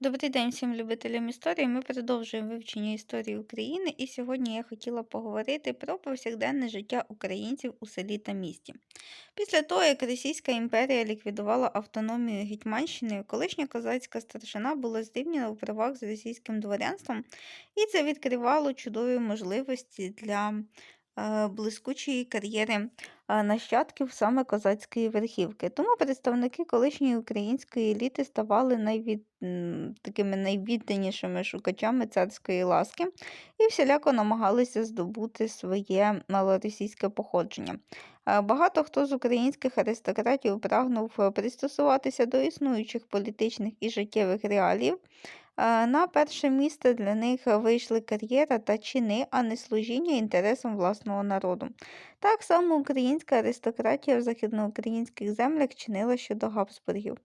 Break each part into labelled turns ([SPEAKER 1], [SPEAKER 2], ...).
[SPEAKER 1] Добрий день всім любителям історії. Ми продовжуємо вивчення історії України, і сьогодні я хотіла поговорити про повсякденне життя українців у селі та місті. Після того, як Російська імперія ліквідувала автономію Гетьманщини, колишня козацька старшина була зрівняна в правах з російським дворянством, і це відкривало чудові можливості для блискучої кар'єри е, нащадків саме козацької верхівки. Тому представники колишньої української еліти ставали найвід... такими найвідданішими шукачами царської ласки і всіляко намагалися здобути своє малоросійське походження. Е, Багато хто з українських аристократів прагнув е, пристосуватися до існуючих політичних і життєвих реаліїв. Е, На перше місце для них вийшли кар'єра та чини, а не служіння інтересам власного народу. Так само українська аристократія в західноукраїнських землях чинила щодо Габсбургів.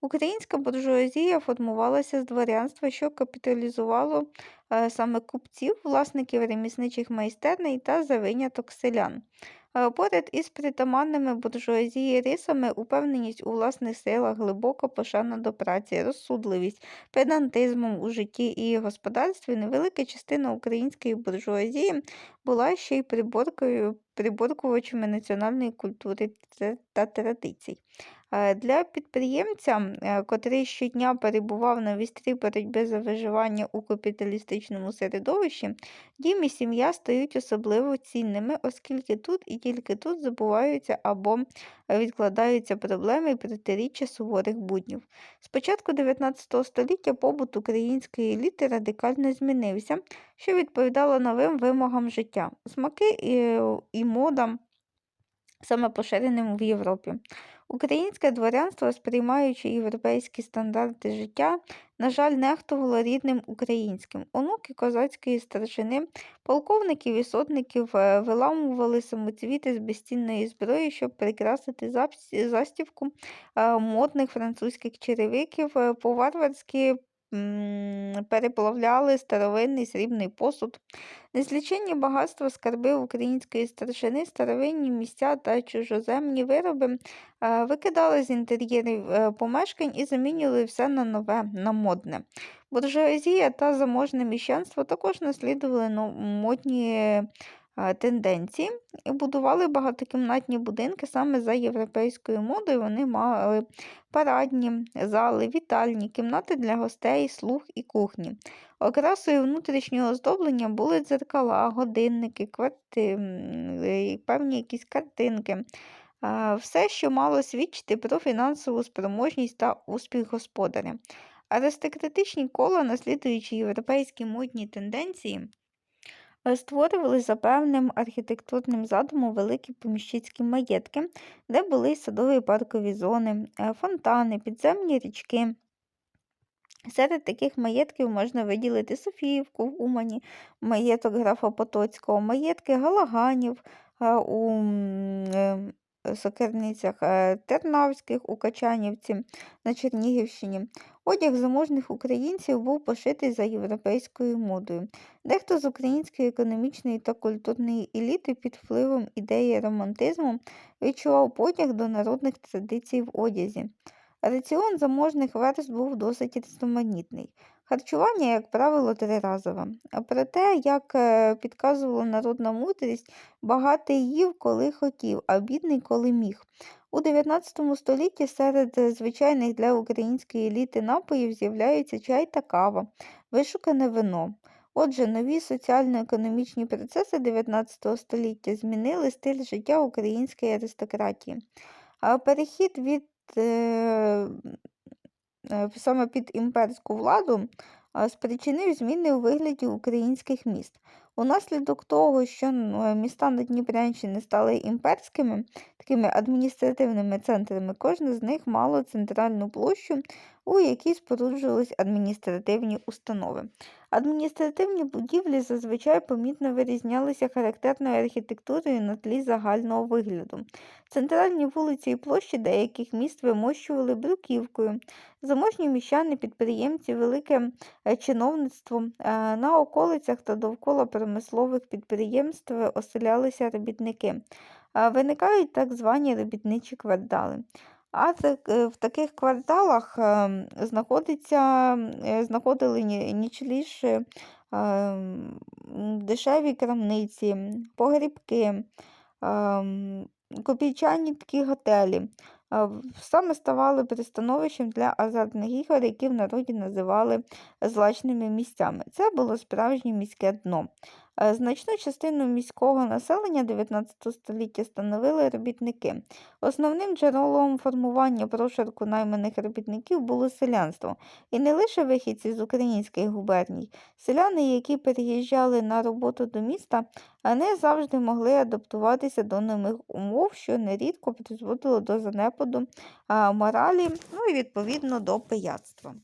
[SPEAKER 1] Українська буржуазія формувалася з дворянства, що капіталізувало е, саме купців, власників ремісничих майстерней та за виняток селян. Е, Поряд із притаманними буржуазії рисами упевненість у власних силах, глибока пошана до праці, розсудливість, педантизмом у житті і господарстві, невелика частина української буржуазії була ще й приборкою, приборкувачами національної культури та та традицій. Е, Для підприємця, е, котрий щодня перебував на вістрі боротьби за виживання у капіталістичному середовищі, дім і сім'я стають особливо цінними, оскільки тут і тільки тут забуваються або відкладаються проблеми і протиріччя суворих буднів. З початку 19 століття побут української еліти радикально змінився, що відповідало новим вимогам життя, смаки і, і мода саме поширеним в Європі. Українське дворянство, сприймаючи європейські стандарти життя, на жаль, нехтувало рідним українським. Онуки козацької старшини, полковників і сотників е, виламували самоцвіти з безцінної зброї, щоб прикрасити застівку е, модних французьких черевиків, е, по-варварськи м, переплавляли старовинний срібний посуд. Незліченні багатства скарби української старшини, старовинні місця та чужоземні вироби е, викидали з інтер'єрів е, помешкань і замінювали все на нове, на модне. Буржуазія та заможне міщанство також наслідували ну, модні тенденції і будували багатокімнатні будинки саме за європейською модою. Вони мали парадні зали, вітальні, кімнати для гостей, слуг і кухні. Окрасою внутрішнього оздоблення були дзеркала, годинники, кварти, м, е, певні якісь картинки. Все, що мало свідчити про фінансову спроможність та успіх господаря. Аристократичні кола, наслідуючи європейські модні тенденції, е, створювали за певним архітектурним задумом великі поміщицькі маєтки, де були садові паркові зони, е, фонтани, підземні річки. Серед таких маєтків можна виділити Софіївку в Умані, маєток графа Потоцького, маєтки Галаганів е, у е, Сокирницях, е, Тернавських у Качанівці на Чернігівщині. Одяг заможних українців був пошитий за європейською модою. Дехто з української економічної та культурної еліти під впливом ідеї романтизму відчував потяг до народних традицій в одязі. Раціон заможних верств був досить різноманітний. Харчування, як правило, триразове. Проте, як е, підказувала народна мудрість, багатий їв, коли хотів, а бідний, коли міг. У 19 столітті серед звичайних для української еліти напоїв з'являються чай та кава, вишукане вино. Отже, нові соціально-економічні процеси 19 століття змінили стиль життя української аристократії. А перехід від е, саме під імперську владу спричинив зміни у вигляді українських міст. Унаслідок того, що ну, е, міста на Дніпрянщині стали імперськими, такими адміністративними центрами, кожне з них мало центральну площу, у якій споруджувались адміністративні установи. Адміністративні будівлі зазвичай помітно вирізнялися характерною архітектурою на тлі загального вигляду. Центральні вулиці і площі деяких міст вимощували бруківкою. Заможні міщани, підприємці, велике е, чиновництво. е, На околицях та довкола промислових підприємств оселялися робітники. Е, Виникають так звані робітничі квартали. А в таких кварталах, ем, знаходиться е, знаходили ні нічліж, ем, дешеві крамниці, погрібки, ем, копійчані такі готелі. Саме ставали пристановищем для азартних ігор, які в народі називали злачними місцями. Це було справжнє міське дно. Е, Значну частину міського населення 19 століття становили робітники. Основним джерелом формування прошарку найманих робітників було селянство, і не лише вихідці з українських губерній. Селяни, які переїжджали на роботу до міста, не завжди могли адаптуватися до нових умов, що нерідко призводило до занепаду моралі, ну і відповідно до пияцтва.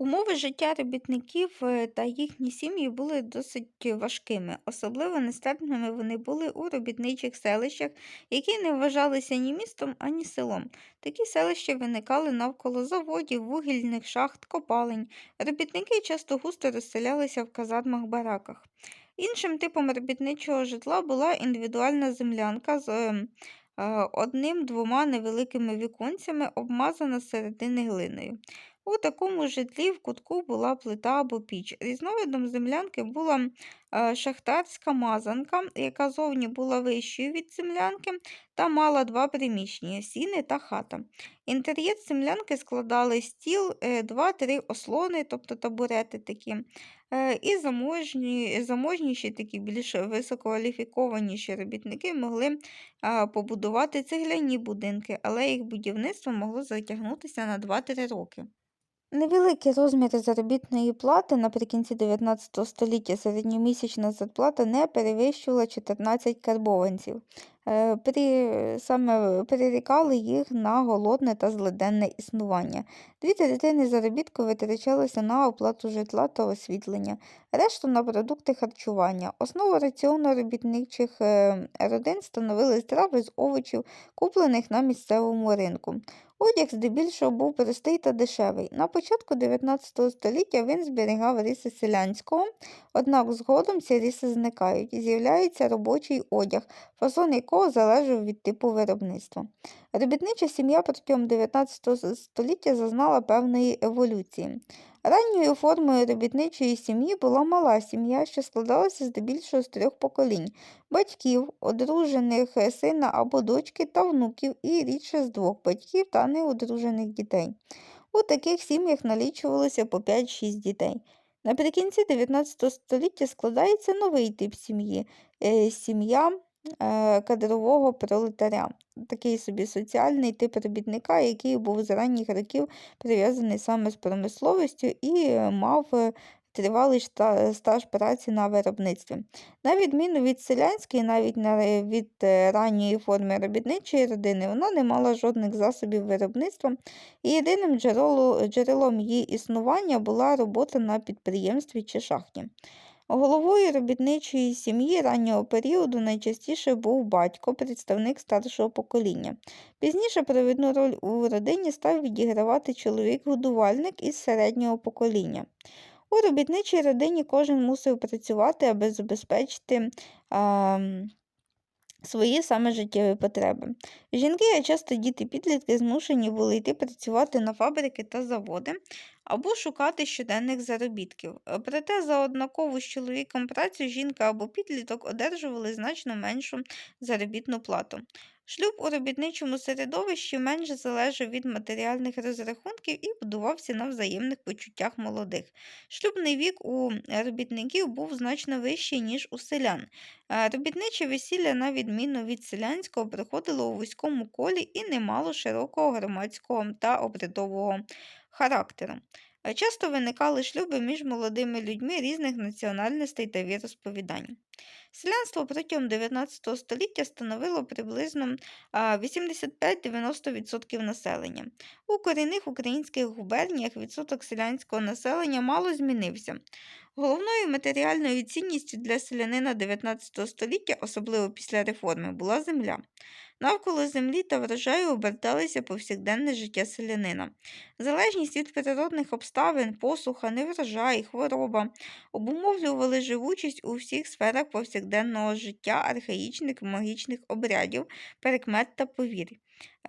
[SPEAKER 1] Умови життя робітників е, та їхні сім'ї були досить важкими. Особливо нестерпними вони були у робітничих селищах, які не вважалися ні містом, ані селом. Такі селища виникали навколо заводів, вугільних шахт, копалень. Робітники часто густо розселялися в казармах-бараках. Іншим типом робітничого житла була індивідуальна землянка з ем, е, одним-двома невеликими віконцями, обмазана зсередини глиною. У такому житлі в кутку була плита або піч. Різновидом землянки була е, шахтарська мазанка, яка зовні була вищою від землянки та мала два приміщення сіни та хата. Інтер'єр землянки складали стіл, е, два-три ослони, тобто табурети такі. Е, І заможні, заможніші, такі більш висококваліфікованіші робітники могли побудувати цегляні будинки, але їх будівництво могло затягнутися на 2-3 роки. Невеликі розміри заробітної плати наприкінці 19 століття середньомісячна зарплата не перевищувала 14 карбованців. Е, При, саме перерікали їх на голодне та злиденне існування. Дві третини заробітку витрачалися на оплату житла та освітлення, решту на продукти харчування. Основу раціону робітничих е, родин становили страви з овочів, куплених на місцевому ринку. Одяг здебільшого був простий та дешевий. На початку 19 століття він зберігав риси селянського, однак згодом ці риси зникають. і З'являється робочий одяг, фасон якого залежав від типу виробництва. Робітнича сім'я протягом 19 століття зазнала певної еволюції. Ранньою формою робітничої сім'ї була мала сім'я, що складалася здебільшого з трьох поколінь батьків, одружених е, сина або дочки та внуків, і рідше з двох батьків та неодружених дітей. У таких сім'ях налічувалося по 5-6 дітей. Наприкінці 19 століття складається новий тип сім'ї е, сім'я кадрового пролетаря, такий собі соціальний тип робітника, який був з ранніх років прив'язаний саме з промисловістю і е, мав е, тривалий стаж праці на виробництві. На відміну від селянської, навіть від е, ранньої форми робітничої родини, вона не мала жодних засобів виробництва, і єдиним джерелом її існування була робота на підприємстві чи шахті. Головою робітничої сім'ї раннього періоду найчастіше був батько, представник старшого покоління. Пізніше провідну роль у родині став відігравати чоловік-годувальник із середнього покоління. У робітничій родині кожен мусив працювати, аби забезпечити а, свої саме життєві потреби. Жінки, а часто діти-підлітки змушені були йти працювати на фабрики та заводи або шукати щоденних заробітків. Проте за однакову з чоловіком працю жінка або підліток одержували значно меншу заробітну плату. Шлюб у робітничому середовищі менше залежав від матеріальних розрахунків і будувався на взаємних почуттях молодих. Шлюбний вік у робітників був значно вищий, ніж у селян. Е, Робітниче весілля, на відміну від селянського, проходило у вузькому колі і не мало широкого громадського та обрядового характеру. Е, Часто виникали шлюби між молодими людьми різних національностей та віросповідань. Селянство протягом 19 століття становило приблизно 85-90% населення. У корінних українських губерніях відсоток селянського населення мало змінився. Головною матеріальною цінністю для селянина 19 століття, особливо після реформи, була земля. Навколо землі та врожаю оберталися повсякденне життя селянина. Залежність від природних обставин, посуха, неврожай, хвороба обумовлювали живучість у всіх сферах повсякденного життя, архаїчних магічних обрядів, перекмет та повір'я.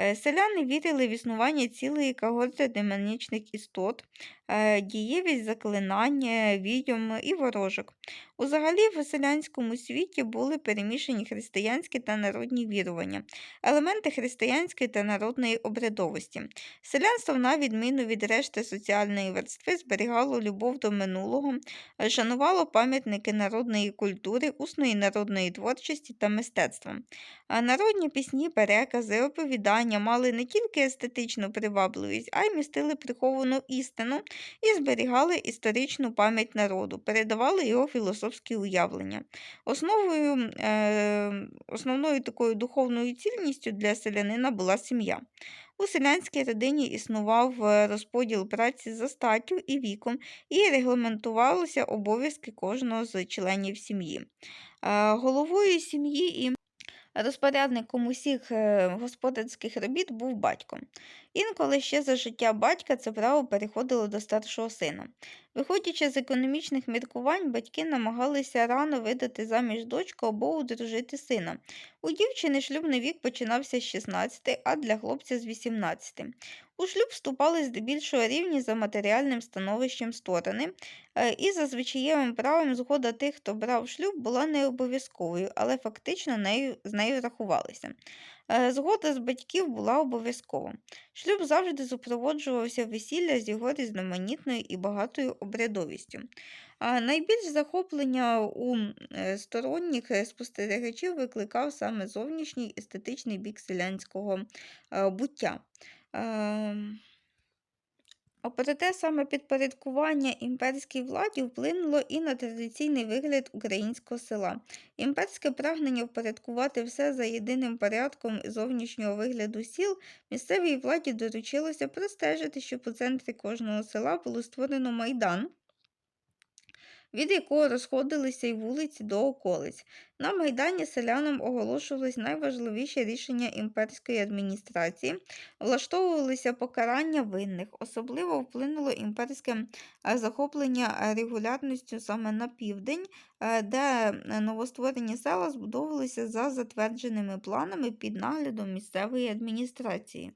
[SPEAKER 1] Е, Селяни вірили в існування цілої когорти демонічних істот, е, дієвість заклинань, е, відьом і ворожок. Узагалі в селянському світі були перемішані християнські та народні вірування, елементи християнської та народної обрядовості. Селянство, на відміну від решти соціальної верстви, зберігало любов до минулого, е, шанувало пам'ятники народної культури, усної народної творчості та мистецтва. Народні пісні, перекази, оповідання мали не тільки естетичну привабливість, а й містили приховану істину і зберігали історичну пам'ять народу, передавали його філософські уявлення. Основою, е, основною такою духовною цінністю для селянина була сім'я. У селянській родині існував е, розподіл праці за статтю і віком, і регламентувалися обов'язки кожного з членів сім'ї. Е, Головою сім'ї і Розпорядником усіх е, господарських робіт був батько. Інколи ще за життя батька це право переходило до старшого сина. Виходячи з економічних міркувань, батьки намагалися рано видати заміж дочку або одружити сина. У дівчини шлюбний вік починався з 16, а для хлопця з 18. У шлюб вступали здебільшого рівні за матеріальним становищем сторони, е, і за звичаєвим правом згода тих, хто брав шлюб, була не обов'язковою, але фактично нею, з нею рахувалися. Е, Згода з батьків була обов'язкова. Шлюб завжди супроводжувався весілля з його різноманітною і багатою обрядовістю. Найбільш захоплення у е, сторонніх спостерігачів викликав саме зовнішній естетичний бік селянського буття. Ем, проте саме підпорядкування імперській владі вплинуло і на традиційний вигляд українського села. Імперське прагнення впорядкувати все за єдиним порядком зовнішнього вигляду сіл місцевій владі доручилося простежити, щоб у центрі кожного села було створено майдан, від якого розходилися й вулиці до околиць. На Майдані селянам оголошувались найважливіші рішення імперської адміністрації, влаштовувалися покарання винних. Особливо вплинуло імперське е, захоплення е, регулярністю саме на південь, е, де новостворені села збудовувалися за затвердженими планами під наглядом місцевої адміністрації.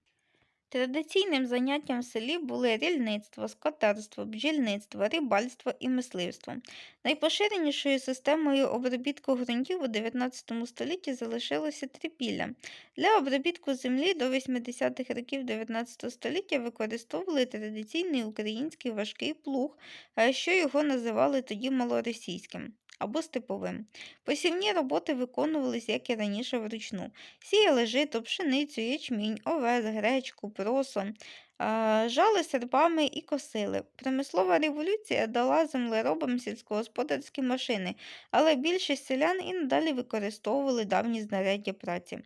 [SPEAKER 1] Традиційним заняттям в селі були рільництво, скотарство, бджільництво, рибальство і мисливство. Найпоширенішою системою обробітку ґрунтів у 19 столітті залишилося трипілля. Для обробітку землі до 80-х років 19 століття використовували традиційний український важкий плуг, що його називали тоді малоросійським або степовим. Посівні роботи виконувалися, як і раніше, вручну. Сіяли жито, пшеницю, ячмінь, овес, гречку, просо, жали серпами і косили. Промислова революція дала землеробам сільськогосподарські машини, але більшість селян і надалі використовували давні знаряддя праці.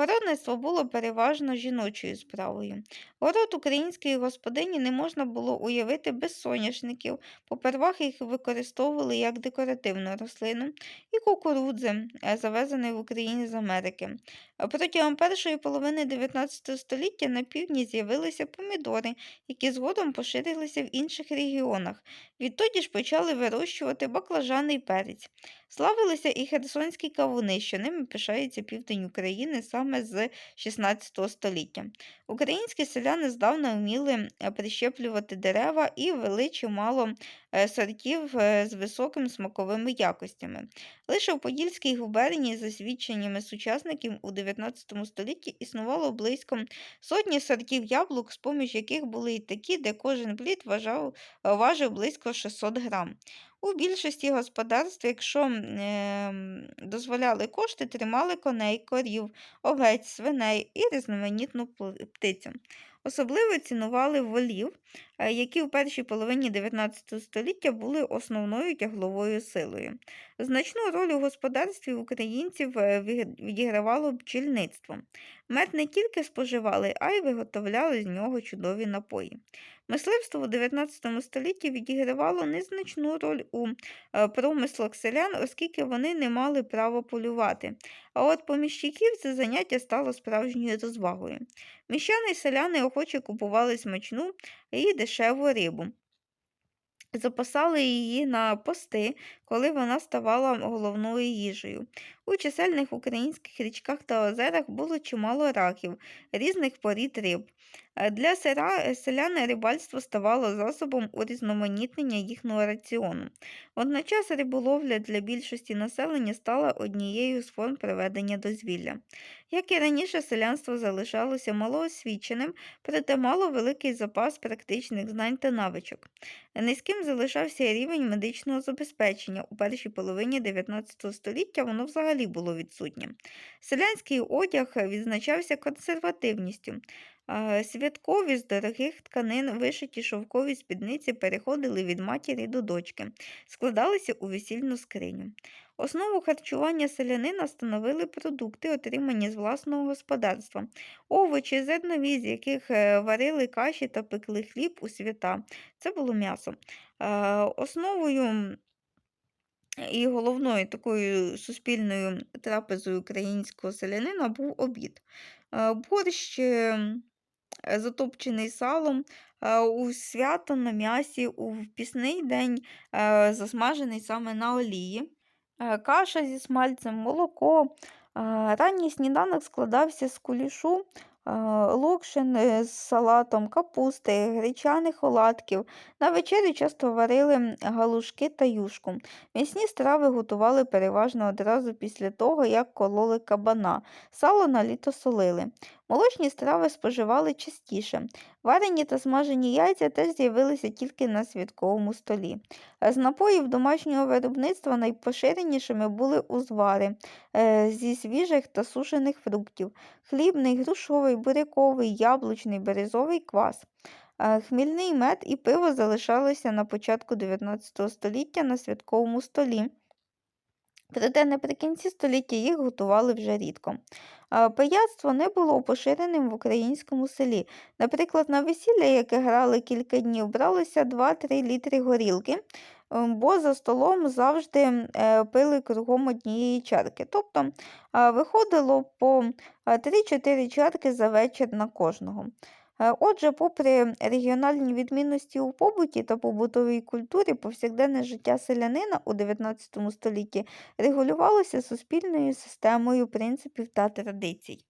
[SPEAKER 1] Городництво було переважно жіночою справою. Город української господині не можна було уявити без соняшників, попервах їх використовували як декоративну рослину, і кукурудзи, е, завезеної в Україні з Америки. Протягом першої половини 19 століття на півдні з'явилися помідори, які згодом поширилися в інших регіонах. Відтоді ж почали вирощувати баклажани і перець. Славилися і херсонські кавуни, що ними пишається південь України саме з 16 століття. Українські селяни здавна вміли е, прищеплювати дерева і вели чимало е, сортів е, з високими смаковими якостями. Лише в Подільській губернії, за свідченнями сучасників, у 19 столітті існувало близько сотні сортів яблук, з поміж яких були й такі, де кожен плід вважав, важив близько 600 грам. У більшості господарств, якщо е, дозволяли кошти, тримали коней, корів, овець, свиней і різноманітну птицю. Особливо цінували волів, е, які в першій половині 19 століття були основною тягловою силою. Значну роль у господарстві українців е, відігравало бджільництво. Мед не тільки споживали, а й виготовляли з нього чудові напої. Мисливство у 19 столітті відігравало незначну роль у е, промислах селян, оскільки вони не мали права полювати. А от поміщиків це заняття стало справжньою розвагою. Міщани й селяни охоче купували смачну і дешеву рибу. запасали її на пости, коли вона ставала головною їжею. У чисельних українських річках та озерах було чимало раків, різних порід риб. Е, Для сера- селян рибальство ставало засобом урізноманітнення їхнього раціону. Водночас риболовля для більшості населення стала однією з форм проведення дозвілля. Як і раніше, селянство залишалося малоосвіченим, проте мало великий запас практичних знань та навичок. Низьким залишався рівень медичного забезпечення. У першій половині 19 століття воно взагалі було відсутнє. Селянський одяг відзначався консервативністю. Святкові з дорогих тканин вишиті шовкові спідниці переходили від матері до дочки, складалися у весільну скриню. Основу харчування селянина становили продукти, отримані з власного господарства, овочі, зернові, з яких е, варили каші та пекли хліб у свята. Це було м'ясо. Основою і головною такою суспільною трапезою українського селянина був обід. Е, Борщ, е, е, затопчений салом, е, у свято на м'ясі, у пісний день засмажений саме на олії, каша зі смальцем, молоко. Ранній сніданок складався з кулішу, локшин е, з салатом, капусти, гречаних оладків. На вечерю часто варили галушки та юшку. М'ясні страви готували переважно одразу після того, як кололи кабана, сало на літо солили. Молочні страви споживали частіше. Варені та смажені яйця теж з'явилися тільки на святковому столі. Е, З напоїв домашнього виробництва найпоширенішими були узвари е, зі свіжих та сушених фруктів, хлібний, грушовий, буряковий, яблучний, березовий квас. Е, Хмільний мед і пиво залишалися на початку 19 століття на святковому столі. Проте наприкінці століття їх готували вже рідко. Пияцтво не було поширеним в українському селі. Наприклад, на весілля, яке грали кілька днів, бралося 2-3 літри горілки, ем, бо за столом завжди е, пили кругом однієї чарки. Тобто виходило по 3-4 чарки за вечір на кожного. Е, Отже, попри регіональні відмінності у побуті та побутовій культурі, повсякденне життя селянина у 19 столітті регулювалося суспільною системою принципів та традицій.